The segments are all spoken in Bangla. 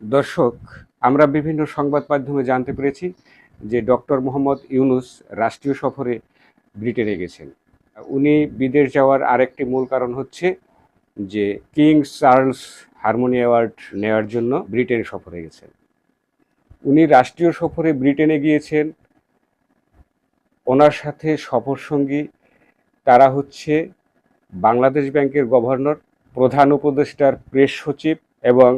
দর্শক, আমরা বিভিন্ন সংবাদ মাধ্যমে জানতে পেরেছি যে ডক্টর মোহাম্মদ ইউনুস রাষ্ট্রীয় সফরে ব্রিটেনে গেছেন। উনি বিদেশ যাওয়ার আরেকটি মূল কারণ হচ্ছে যে কিং চার্লস হারমোনি অ্যাওয়ার্ড নেওয়ার জন্য ব্রিটেন সফরে গেছেন। উনি রাষ্ট্রীয় সফরে ব্রিটেনে গিয়েছেন। ওনার সাথে সফর সঙ্গী তারা হচ্ছে বাংলাদেশ ব্যাংকের গভর্নর, প্রধান উপদেষ্টার প্রেস সচিব এবং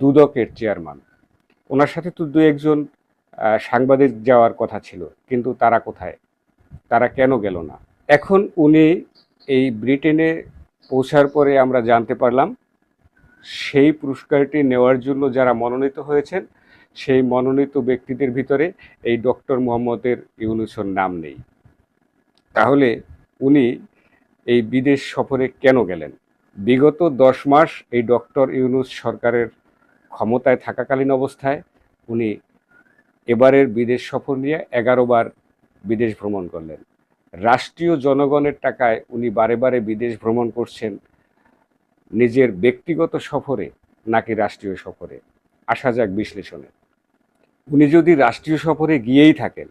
দুদকের চেয়ারম্যান। ওনার সাথে তো দু একজন সাংবাদিক যাওয়ার কথা ছিল, কিন্তু তারা কোথায়? তারা কেন গেল না? এখন উনি এই ব্রিটেনে পৌঁছার পরে আমরা জানতে পারলাম, সেই পুরস্কারটি নেওয়ার জন্য যারা মনোনীত হয়েছেন, সেই মনোনীত ব্যক্তিদের ভিতরে এই ডক্টর মোহাম্মদের ইউনুসের নাম নেই। তাহলে উনি এই বিদেশ সফরে কেন গেলেন? বিগত দশ মাস এই ডক্টর ইউনুস সরকারের ক্ষমতায় থাকাকালীন অবস্থায় উনি এবারের বিদেশ সফর নিয়ে এগারো বার বিদেশ ভ্রমণ করলেন। রাষ্ট্রীয় জনগণের টাকায় উনি বারে বারে বিদেশ ভ্রমণ করছেন। নিজের ব্যক্তিগত সফরে নাকি রাষ্ট্রীয় সফরে? আসা যাক বিশ্লেষণে। উনি যদি রাষ্ট্রীয় সফরে গিয়েই থাকেন,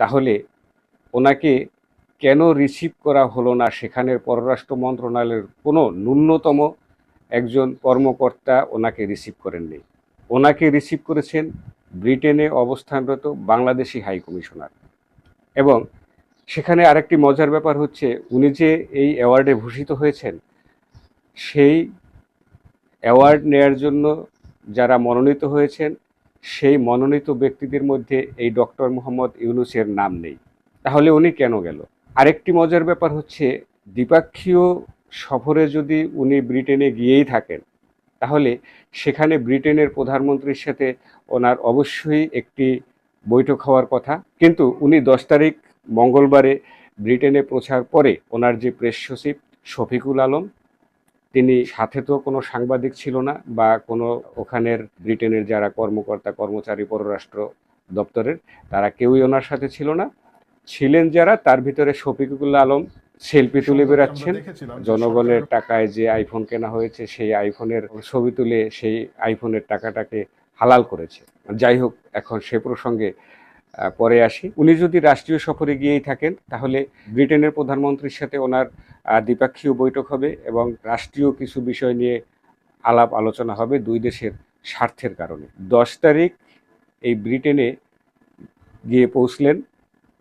তাহলে ওনাকে কেন রিসিভ করা হলো না সেখানের পররাষ্ট্র মন্ত্রণালয়ের কোনো ন্যূনতম একজন কর্মকর্তা ওনাকে রিসিভ করেননি। ওনাকে রিসিভ করেছেন ব্রিটেনে অবস্থানরত বাংলাদেশি হাই কমিশনার। এবং সেখানে আরেকটি মজার ব্যাপার হচ্ছে, উনি যে এই অ্যাওয়ার্ডে ভূষিত হয়েছেন, সেই অ্যাওয়ার্ড নেয়ার জন্য যারা মনোনীত হয়েছেন, সেই মনোনীত ব্যক্তিদের মধ্যে এই ডক্টর মোহাম্মদ ইউনুসের নাম নেই। তাহলে উনি কেন গেল? আরেকটি মজার ব্যাপার হচ্ছে, দ্বিপাক্ষীয় সফরে যদি উনি ব্রিটেনে গিয়েই থাকেন, তাহলে সেখানে ব্রিটেনের প্রধানমন্ত্রীর সাথে ওনার অবশ্যই একটি বৈঠক হওয়ার কথা। কিন্তু উনি দশ তারিখ মঙ্গলবারে ব্রিটেনে পৌঁছার পরে ওনার যে প্রেস সচিব শফিকুল আলম, তিনি সাথে তো কোনো সাংবাদিক ছিল না বা কোনো ওখানের ব্রিটেনের যারা কর্মকর্তা, কর্মচারী, পররাষ্ট্র দপ্তরের, তারা কেউই ওনার সাথে ছিল না। ছিলেন যারা, তার ভিতরে শফিকুল আলম সেলফি তুলে বেড়াচ্ছেন। জনগণের টাকায় যে আইফোন কেনা হয়েছে সেই আইফোনের ছবি তুলে সেই আইফোনের টাকাটাকে হালাল করেছে। যাই হোক এখন সে প্রসঙ্গে পরে আসি। উনি যদি রাষ্ট্রীয় সফরে গিয়েই থাকেন তাহলে ব্রিটেনের প্রধানমন্ত্রীর সাথে ওনার দ্বিপাক্ষীয় বৈঠক হবে এবং রাষ্ট্রীয় কিছু বিষয় নিয়ে আলাপ আলোচনা হবে দুই দেশের স্বার্থের কারণে। দশ তারিখ এই ব্রিটেনে গিয়ে পৌঁছলেন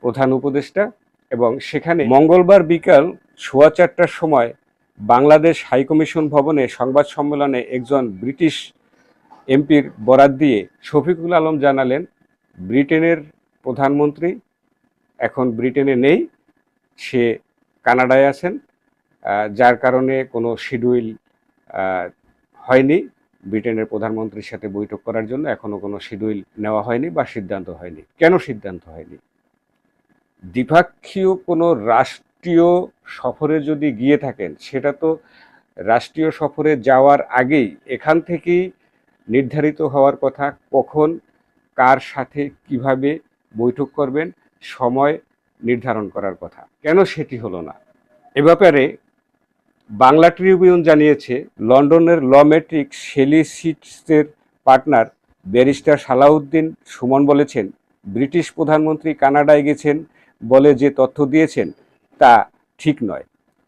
প্রধান উপদেষ্টা এবং সেখানে মঙ্গলবার বিকাল সোয়া চারটার সময় বাংলাদেশ হাইকমিশন ভবনে সংবাদ সম্মেলনে একজন ব্রিটিশ এমপির বরাত দিয়ে শফিকুল আলম জানালেন, ব্রিটেনের প্রধানমন্ত্রী এখন ব্রিটেনে নেই, সে কানাডায় আছেন যার কারণে কোনো শিডিউল হয়নি। ব্রিটেনের প্রধানমন্ত্রীর সাথে বৈঠক করার জন্য এখনও কোনো শিডিউল নেওয়া হয়নি বা সিদ্ধান্ত হয়নি। কেন সিদ্ধান্ত হয়নি? দ্বিপাক্ষীয় কোনো রাষ্ট্রীয় সফরে যদি গিয়ে থাকেন, সেটা তো রাষ্ট্রীয় সফরে যাওয়ার আগেই এখান থেকেই নির্ধারিত হওয়ার কথা, কখন, কার সাথে কীভাবে বৈঠক করবেন, সময় নির্ধারণ করার কথা। কেন সেটি হলো না? এ ব্যাপারে বাংলা ট্রিবিউন জানিয়েছে, লন্ডনের ল মেট্রিক সেলিসিটসের পার্টনার ব্যারিস্টার সালাউদ্দিন সুমন বলেছেন, ব্রিটিশ প্রধানমন্ত্রী কানাডায় গেছেন বলে যে তথ্য দিয়েছেন তা ঠিক নয়।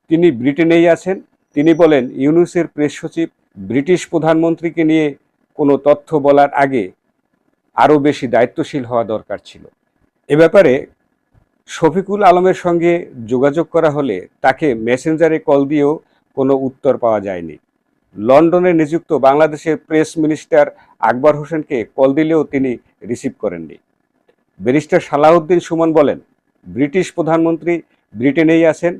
তিনি ব্রিটেনেই আছেন। তিনি বলেন, ইউনুসের প্রেস সচিব ব্রিটিশ প্রধানমন্ত্রীকে নিয়ে কোনো তথ্য বলার আগে আরও বেশি দায়িত্বশীল হওয়া দরকার ছিল। এ ব্যাপারে শফিকুল আলমের সঙ্গে যোগাযোগ করা হলে তাকে মেসেঞ্জারে কল দিয়েও কোনো উত্তর পাওয়া যায়নি। লন্ডনে নিযুক্ত বাংলাদেশের প্রেস মিনিস্টার আকবর হোসেনকে কল দিলেও তিনি রিসিভ করেননি। ব্যারিস্টার সালাউদ্দিন সুমন বলেন ব্রিটিশ প্রধানমন্ত্রী ব্রিটেনেই আছেন।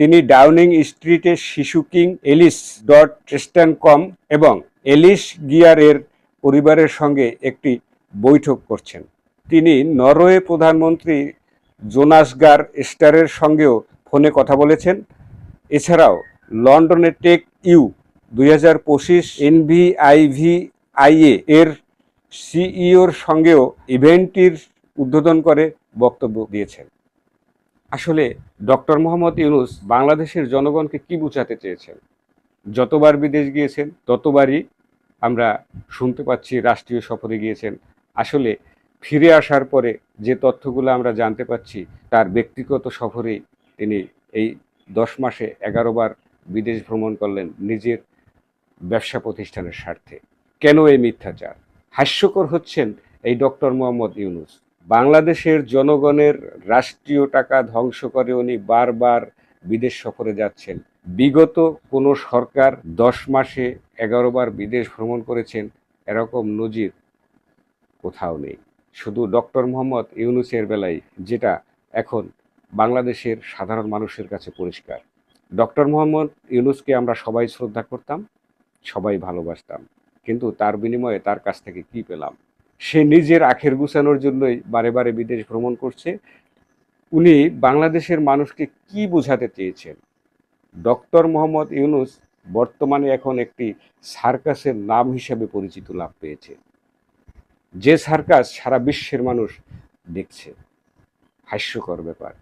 তিনি ডাউনিং স্ট্রিটে শিশু কিং এলিস ডট টেস্টান কম এবং এলিস গিয়ারের পরিবারের সঙ্গে একটি বৈঠক করছেন। তিনি নরওয়ে প্রধানমন্ত্রী জোনাসগার স্টারের সঙ্গেও ফোনে কথা বলেছেন। এছাড়াও লন্ডনে টেক ইউ দুই হাজার পঁচিশ এনভিআইভিআইএ এর সিইওর সঙ্গেও ইভেন্টটির উদ্বোধন করে বক্তব্য দিয়েছেন। আসলে ডক্টর মোহাম্মদ ইউনুস বাংলাদেশের জনগণকে কি বোঝাতে চেয়েছেন? যতবার বিদেশ গিয়েছেন, ততবারই আমরা শুনতে পাচ্ছি রাষ্ট্রীয় সফরে গিয়েছেন। আসলে ফিরে আসার পরে যে তথ্যগুলো আমরা জানতে পাচ্ছি, তার ব্যক্তিগত সফরেই তিনি এই দশ মাসে এগারো বার বিদেশ ভ্রমণ করলেন নিজের ব্যবসা প্রতিষ্ঠানের স্বার্থে। কেন এই মিথ্যাচার? হাস্যকর হচ্ছেন এই ডক্টর মোহাম্মদ ইউনুস। বাংলাদেশের জনগণের রাষ্ট্রীয় টাকা ধ্বংস করে উনি বারবার বিদেশ সফরে যাচ্ছেন। বিগত কোনো সরকার দশ মাসে এগারো বার বিদেশ ভ্রমণ করেছেন, এরকম নজির কোথাও নেই। শুধু ডক্টর মোহাম্মদ ইউনুসের বেলায়, যেটা এখন বাংলাদেশের সাধারণ মানুষের কাছে পরিষ্কার। ডক্টর মোহাম্মদ ইউনুসকে আমরা সবাই শ্রদ্ধা করতাম, সবাই ভালোবাসতাম, কিন্তু তার বিনিময়ে তার কাছ থেকে কি পেলাম? সে নিজের আখের গুছানোর জন্যই বারে বারে বিদেশ ভ্রমণ করছে। উনি বাংলাদেশের মানুষকে কি বোঝাতে চেয়েছেন? ডক্টর মোহাম্মদ ইউনুস বর্তমানে এখন একটি সার্কাসের নাম হিসেবে পরিচিত লাভ পেয়েছে। যে সার্কাস সারা বিশ্বের মানুষ দেখছে। হাস্যকর ব্যাপার।